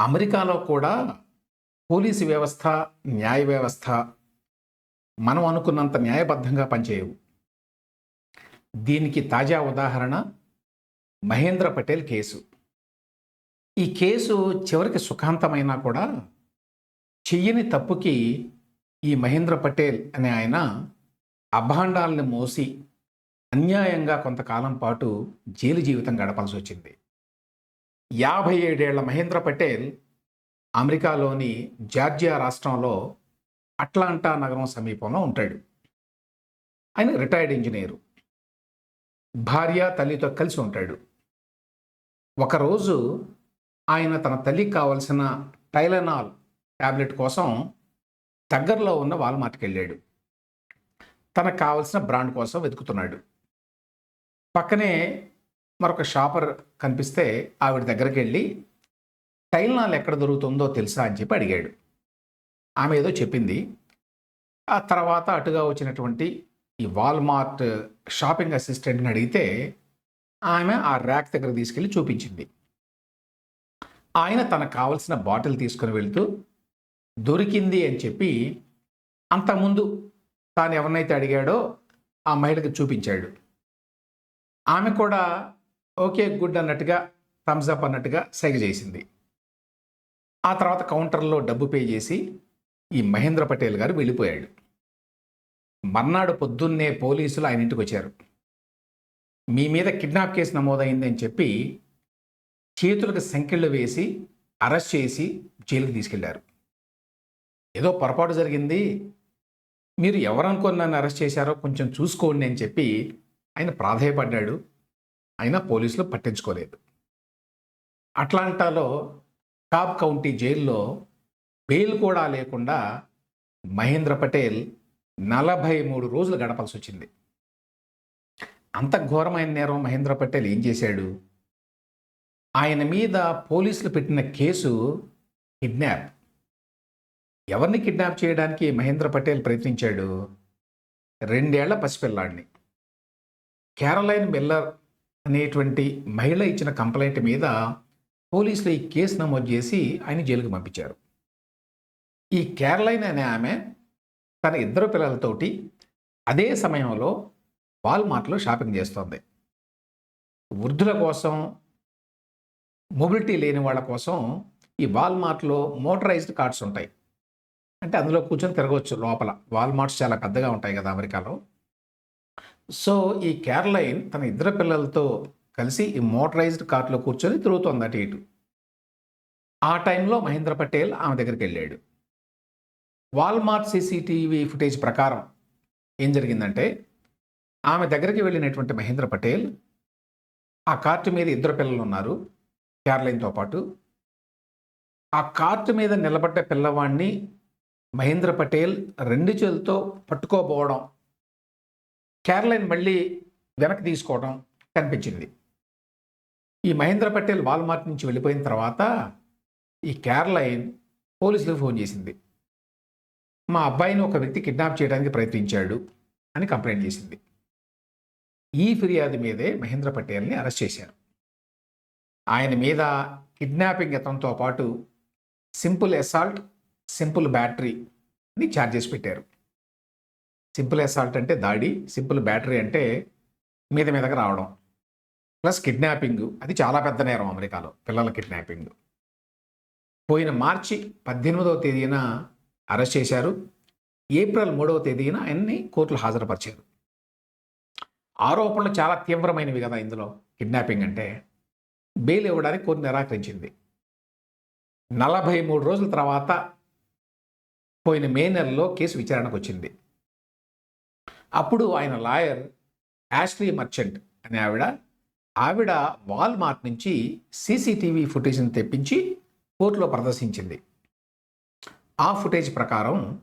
అమెరికాలో కూడా పోలీసు వ్యవస్థ న్యాయ వ్యవస్థ మనం అనుకున్నంత న్యాయబద్ధంగా పనిచేయవు. దీనికి తాజా ఉదాహరణ మహేంద్ర పటేల్ కేసు. ఈ కేసు చివరికి సుఖాంతమైనా కూడా చెయ్యని తప్పుకి ఈ మహేంద్ర పటేల్ అనే ఆయన అభాండాల్ని మోసి అన్యాయంగా కొంతకాలం పాటు జైలు జీవితం గడపాల్సి వచ్చింది యాభై ఏడేళ్ళ మహేంద్ర పటేల్ అమెరికాలోని జార్జియా రాష్ట్రంలో అట్లాంటా నగరం సమీపంలో ఉంటాడు. ఆయన రిటైర్డ్ ఇంజనీరు. భార్య తల్లితో కలిసి ఉంటాడు. ఒకరోజు ఆయన తన తల్లికి కావలసిన టైలనాల్ ట్యాబ్లెట్ కోసం దగ్గరలో ఉన్న వాల్మార్ట్కి వెళ్ళాడు. తనకు కావలసిన బ్రాండ్ కోసం వెతుకుతున్నాడు. పక్కనే మరొక షాపర్ కనిపిస్తే ఆవిడ దగ్గరికి వెళ్ళి టైల్నాల్ ఎక్కడ దొరుకుతుందో తెలుసా? అని చెప్పి అడిగాడు. ఆమె ఏదో చెప్పింది. ఆ తర్వాత అటుగా వచ్చినటువంటి ఈ వాల్మార్ట్ షాపింగ్ అసిస్టెంట్ని అడిగితే ఆమె ఆ ర్యాక్ దగ్గర తీసుకెళ్ళి చూపించింది. ఆయన తనకు కావలసిన బాటిల్ తీసుకుని వెళ్తూ దొరికింది అని చెప్పి అంతకుముందు తాను ఎవరినైతే అడిగాడో ఆ మహిళకి చూపించాడు. ఆమె కూడా ఓకే గుడ్ అన్నట్టుగా థమ్స్ అప్ అన్నట్టుగా సైగ చేసింది. ఆ తర్వాత కౌంటర్లో డబ్బు పే చేసి ఈ మహేంద్ర పటేల్ గారు వెళ్ళిపోయాడు. మర్నాడు పొద్దున్నే పోలీసులు ఆయన ఇంటికి వచ్చారు. మీ మీద కిడ్నాప్ కేసు నమోదైంది అని చెప్పి చేతులకు సంఖ్యలు వేసి అరెస్ట్ చేసి జైలుకి తీసుకెళ్ళారు. ఏదో పొరపాటు జరిగింది. మీరు ఎవరనుకొని నన్ను అరెస్ట్ చేశారో కొంచెం చూసుకోండి అని చెప్పి ఆయన ప్రాధాయపడ్డాడు. అయినా పోలీసులు పట్టించుకోలేదు. అట్లాంటాలో టాప్ కౌంటీ జైల్లో బెయిల్ కూడా లేకుండా మహేంద్ర పటేల్ నలభై మూడు రోజులు గడపాల్సి వచ్చింది అంత ఘోరమైన నేరం మహేంద్ర పటేల్ ఏం చేశాడు? ఆయన మీద పోలీసులు పెట్టిన కేసు కిడ్నాప్. ఎవరిని కిడ్నాప్ చేయడానికి మహేంద్ర పటేల్ ప్రయత్నించాడు? రెండేళ్ళ పసిపిల్లాడిని. కేరళైన్ మిల్లర్ అనేటువంటి మహిళ ఇచ్చిన కంప్లైంట్ మీద పోలీసులు ఈ కేసు నమోదు చేసి ఆయన జైలుకు పంపించారు. ఈ కేరళైన అనే ఆమె తన ఇద్దరు పిల్లలతోటి అదే సమయంలో వాల్మార్ట్లో షాపింగ్ చేస్తోంది. వృద్ధుల కోసం మొబిలిటీ లేని వాళ్ళ కోసం ఈ వాల్మార్ట్లో మోటరైజ్డ్ కార్డ్స్ ఉంటాయి. అంటే అందులో కూర్చొని తిరగవచ్చు లోపల. వాల్మార్ట్స్ చాలా పెద్దగా ఉంటాయి కదా అమెరికాలో. సో ఈ కేరళైన్ తన ఇద్దరు పిల్లలతో కలిసి ఈ మోటరైజ్డ్ కార్లో కూర్చొని తిరుగుతోంది అటు ఇటు. ఆ టైంలో మహేంద్ర పటేల్ ఆమె దగ్గరికి వెళ్ళాడు. వాల్మార్ట్ సీసీటీవీ ఫుటేజ్ ప్రకారం ఏం జరిగిందంటే ఆమె దగ్గరికి వెళ్ళినటువంటి మహేంద్ర పటేల్ ఆ కార్టు మీద ఇద్దరు పిల్లలు ఉన్నారు కేరళైన్తో పాటు. ఆ కార్టు మీద నిలబడ్డ పిల్లవాడిని మహేంద్ర పటేల్ రెండు చేతులతో పట్టుకోబోవడం కేరళైన్ మళ్ళీ వెనక్కి తీసుకోవడం కనిపించింది. ఈ మహేంద్ర పటేల్ వాల్మార్ట్ నుంచి వెళ్ళిపోయిన తర్వాత ఈ కేరళైన్ పోలీసులకు ఫోన్ చేసింది. మా అబ్బాయిని ఒక వ్యక్తి కిడ్నాప్ చేయడానికి ప్రయత్నించాడు అని కంప్లైంట్ చేసింది. ఈ ఫిర్యాదు మీదే మహేంద్ర పటేల్ని అరెస్ట్ చేశారు. ఆయన మీద కిడ్నాపింగ్ యత్నంతో పాటు సింపుల్ అసాల్ట్ సింపుల్ బ్యాటరీ అని ఛార్జెస్ పెట్టారు. సింపుల్ అసాల్ట్ అంటే దాడి సింపుల్ బ్యాటరీ అంటే మీద మీదకి రావడం. ప్లస్ కిడ్నాపింగ్ అది చాలా పెద్ద నేరం అమెరికాలో పిల్లల కిడ్నాపింగ్. పోయిన మార్చి పద్దెనిమిదవ తేదీన అరెస్ట్ చేశారు. ఏప్రిల్ మూడవ తేదీన ఆయన్ని కోర్టులు హాజరుపరిచారు. ఆరోపణలు చాలా తీవ్రమైనవి కదా ఇందులో. కిడ్నాపింగ్ అంటే బెయిల్ ఇవ్వడానికి కోర్టు నిరాకరించింది. నలభై మూడు రోజుల తర్వాత పోయిన మే నెలలో కేసు విచారణకు వచ్చింది. అప్పుడు ఆయన లాయర్ యాష్లీ మర్చెంట్ అనే ఆవిడ ఆవిడ వాల్మార్ట్ నుంచి సీసీటీవీ ఫుటేజ్ని తెప్పించి కోర్టులో ప్రదర్శించింది. ఆ ఫుటేజ్ ప్రకారం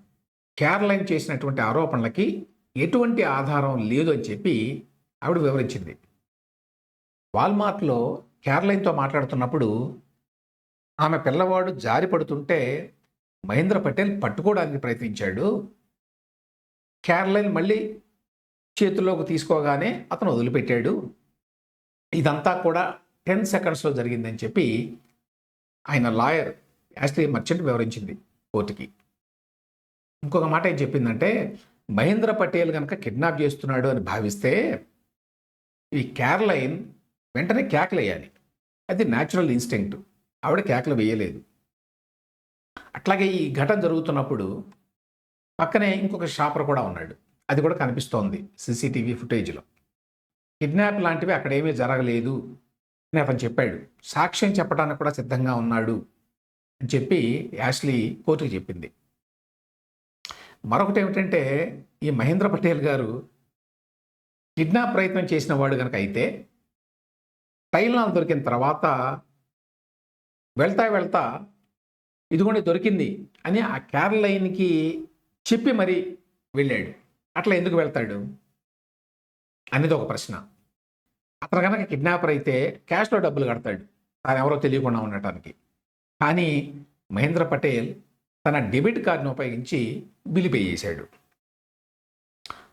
కేరళైన్ చేసినటువంటి ఆరోపణలకి ఎటువంటి ఆధారం లేదు అని చెప్పి ఆవిడ వివరించింది. వాల్మార్ట్లో కేరళైన్తో మాట్లాడుతున్నప్పుడు ఆమె పిల్లవాడు జారి పడుతుంటే మహేంద్ర పటేల్ పట్టుకోవడానికి ప్రయత్నించాడు. కేరళైన్ మళ్ళీ చేతుల్లోకి తీసుకోగానే అతను వదిలిపెట్టాడు. ఇదంతా కూడా టెన్ సెకండ్స్లో జరిగిందని చెప్పి ఆయన లాయర్ యాస్ట్రీ మర్చెంట్ వివరించింది కోర్టుకి. ఇంకొక మాట ఏం చెప్పిందంటే మహేంద్ర పటేల్ కనుక కిడ్నాప్ చేస్తున్నాడు అని భావిస్తే ఈ క్యారలైన్ వెంటనే కేకలు వేయాలి. అది న్యాచురల్ ఇన్స్టింక్ట్ ఆవిడ కేకలు వేయలేదు. అట్లాగే ఈ ఘటన జరుగుతున్నప్పుడు పక్కనే ఇంకొక షాపర్ కూడా ఉన్నాడు. అది కూడా కనిపిస్తోంది సీసీటీవీ ఫుటేజ్లో. కిడ్నాప్ లాంటివి అక్కడ ఏమీ జరగలేదు అని అతను చెప్పాడు. సాక్ష్యం చెప్పడానికి కూడా సిద్ధంగా ఉన్నాడు అని చెప్పి యాష్లీ కోర్టుకు చెప్పింది. మరొకటి ఏమిటంటే ఈ మహేంద్ర పటేల్ గారు కిడ్నాప్ ప్రయత్నం చేసిన వాడు కనుక అయితే టైల్నాల్ దొరికిన తర్వాత వెళ్తా వెళ్తా ఇదిగోండి దొరికింది అని ఆ క్యారలైన్కి చెప్పి మరి వెళ్ళాడు. అట్లా ఎందుకు వెళ్తాడు? అనేది ఒక ప్రశ్న. అతను కనుక కిడ్నాపర్ అయితే క్యాష్లో డబ్బులు కడతాడు. తాను ఎవరో తెలియకుండా ఉండటానికి. కానీ మహేంద్ర పటేల్ తన డెబిట్ కార్డును ఉపయోగించి బిల్ పే చేశాడు.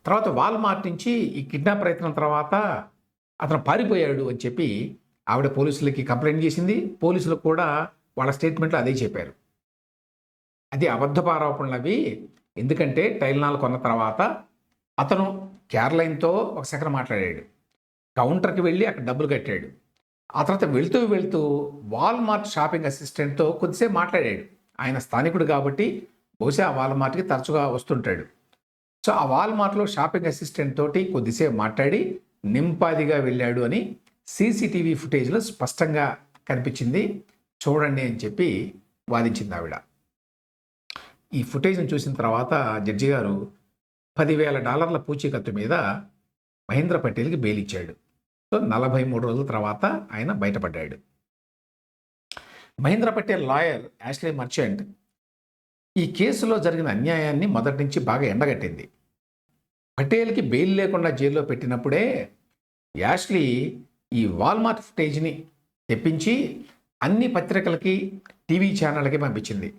తర్వాత వాల్మార్ట్ నుంచి ఈ కిడ్నాప్ ప్రయత్నం తర్వాత అతను పారిపోయాడు అని చెప్పి ఆవిడ పోలీసులకి కంప్లైంట్ చేసింది. పోలీసులు కూడా వాళ్ళ స్టేట్మెంట్లో అదే చెప్పారు. అది అబద్ధపారోపణలు అవి. ఎందుకంటే టైల్నాల్ కొన్న తర్వాత అతను కేరళైన్తో ఒక సెకండ్ మాట్లాడాడు. కౌంటర్కి వెళ్ళి అక్కడ డబ్బులు కట్టాడు. ఆ తర్వాత వెళ్తూ వెళ్తూ వాల్మార్ట్ షాపింగ్ అసిస్టెంట్తో కొద్దిసేపు మాట్లాడాడు. ఆయన స్థానికుడు కాబట్టి బహుశా ఆ వాల్మార్ట్కి తరచుగా వస్తుంటాడు. సో ఆ వాల్మార్ట్లో షాపింగ్ అసిస్టెంట్ తోటి కొద్దిసేపు మాట్లాడి నింపాదిగా వెళ్ళాడు అని సీసీటీవీ ఫుటేజ్లో స్పష్టంగా కనిపించింది. చూడండి అని చెప్పి వాదించింది ఆవిడ. ఈ ఫుటేజ్ని చూసిన తర్వాత జడ్జి గారు పదివేల డాలర్ల పూచీకత్తు మీద మహేంద్ర పటేల్కి బెయిల్ ఇచ్చాడు. సో నలభై మూడు రోజుల తర్వాత ఆయన బయటపడ్డాడు. Mahendra Patel lawyer Ashley Merchant ఈ కేసులో జరిగిన అన్యాయాన్ని మొదటి నుంచి బాగా ఎండగట్టింది. పటేల్కి బెయిల్ లేకుండా జైల్లో పెట్టినప్పుడే యాష్లీ ఈ వాల్మార్ట్ ఫుటేజ్ని తెప్పించి అన్ని పత్రికలకి టీవీ ఛానళ్ళకి పంపించింది.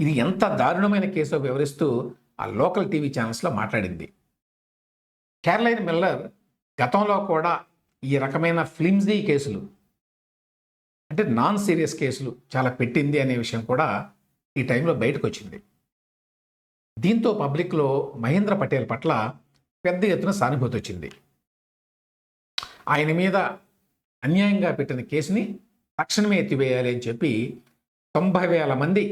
ఇది ఎంత దారుణమైన కేసు వివరిస్తూ ఆ లోకల్ టీవీ ఛానల్స్లో మాట్లాడింది. కేరళైన్ మిల్లర్ గతంలో కూడా ఈ రకమైన ఫ్లిమ్జీ కేసులు అంటే నాన్ సీరియస్ కేసులు చాలా పెట్టింది అనే విషయం కూడా ఈ టైంలో బయటకు వచ్చింది దీంతో పబ్లిక్లో మహేంద్ర పటేల్ పట్ల పెద్ద ఎత్తున సానుభూతి వచ్చింది ఆయన మీద అన్యాయంగా పెట్టిన కేసుని తక్షణమే ఎత్తివేయాలి అని చెప్పి తొంభై వేల మంది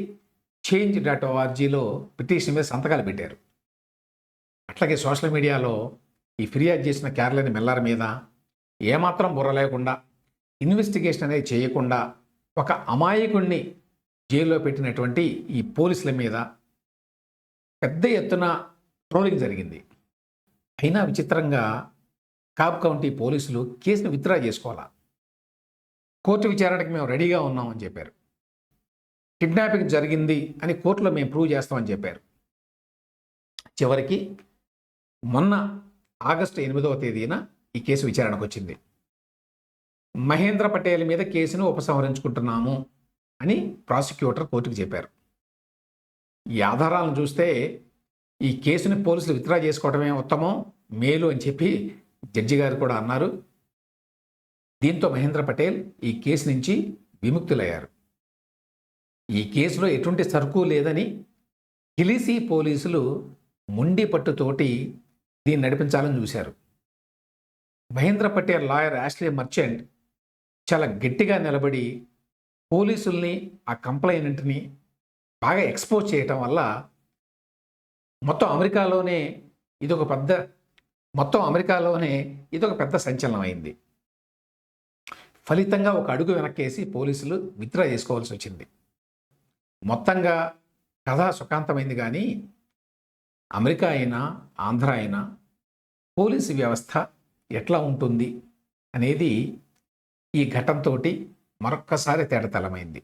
చేంజ్ డాట్ ఓఆర్జీలో పిటిషన్ మీద సంతకాలు పెట్టారు. అట్లాగే సోషల్ మీడియాలో ఈ ఫిర్యాదు చేసిన కేరళని మెల్లర్ మీద ఏమాత్రం బుర్ర లేకుండా ఇన్వెస్టిగేషన్ అనేది చేయకుండా ఒక అమాయకుణ్ణి జైల్లో పెట్టినటువంటి ఈ పోలీసుల మీద పెద్ద ఎత్తున ట్రోలింగ్ జరిగింది. అయినా విచిత్రంగా కాప్ కౌంటీ పోలీసులు కేసును విత్డ్రా చేసుకోవాలా? కోర్టు విచారణకి మేము రెడీగా ఉన్నామని చెప్పారు. కిడ్నాపింగ్ జరిగింది అని కోర్టులో మేము ప్రూవ్ చేస్తామని చెప్పారు. చివరికి మొన్న ఆగస్టు ఎనిమిదవ తేదీన ఈ కేసు విచారణకు వచ్చింది. మహేంద్ర పటేల్ మీద కేసును ఉపసంహరించుకుంటున్నాము అని ప్రాసిక్యూటర్ కోర్టుకు చెప్పారు. ఈ ఆధారాలను చూస్తే ఈ కేసుని పోలీసులు విత్డ్రా చేసుకోవడమే ఉత్తమం మేలు అని చెప్పి జడ్జి గారు కూడా అన్నారు. దీంతో మహేంద్ర పటేల్ ఈ కేసు నుంచి విముక్తులయ్యారు. ఈ కేసులో ఎటువంటి సరుకు లేదని కిలిసి పోలీసులు ముండి పట్టుతోటి దీన్ని నడిపించాలని చూశారు. Mahendra Patel lawyer Ashley Merchant చాలా గట్టిగా నిలబడి పోలీసుల్ని ఆ కంప్లైంట్ని బాగా ఎక్స్పోజ్ చేయటం వల్ల మొత్తం అమెరికాలోనే ఇదొక పెద్ద మొత్తం అమెరికాలోనే ఇదొక పెద్ద సంచలనం అయింది. ఫలితంగా ఒక అడుగు వెనక్కేసి పోలీసులు విత్డ్రా చేసుకోవాల్సి వచ్చింది. మొత్తంగా కథ సుఖాంతమైంది కానీ అమెరికా అయినా ఆంధ్ర అయినా పోలీసు వ్యవస్థ ఎట్లా ఉంటుంది అనేది ఈ ఘటనతోటి మరొక్కసారి తేడతలమైంది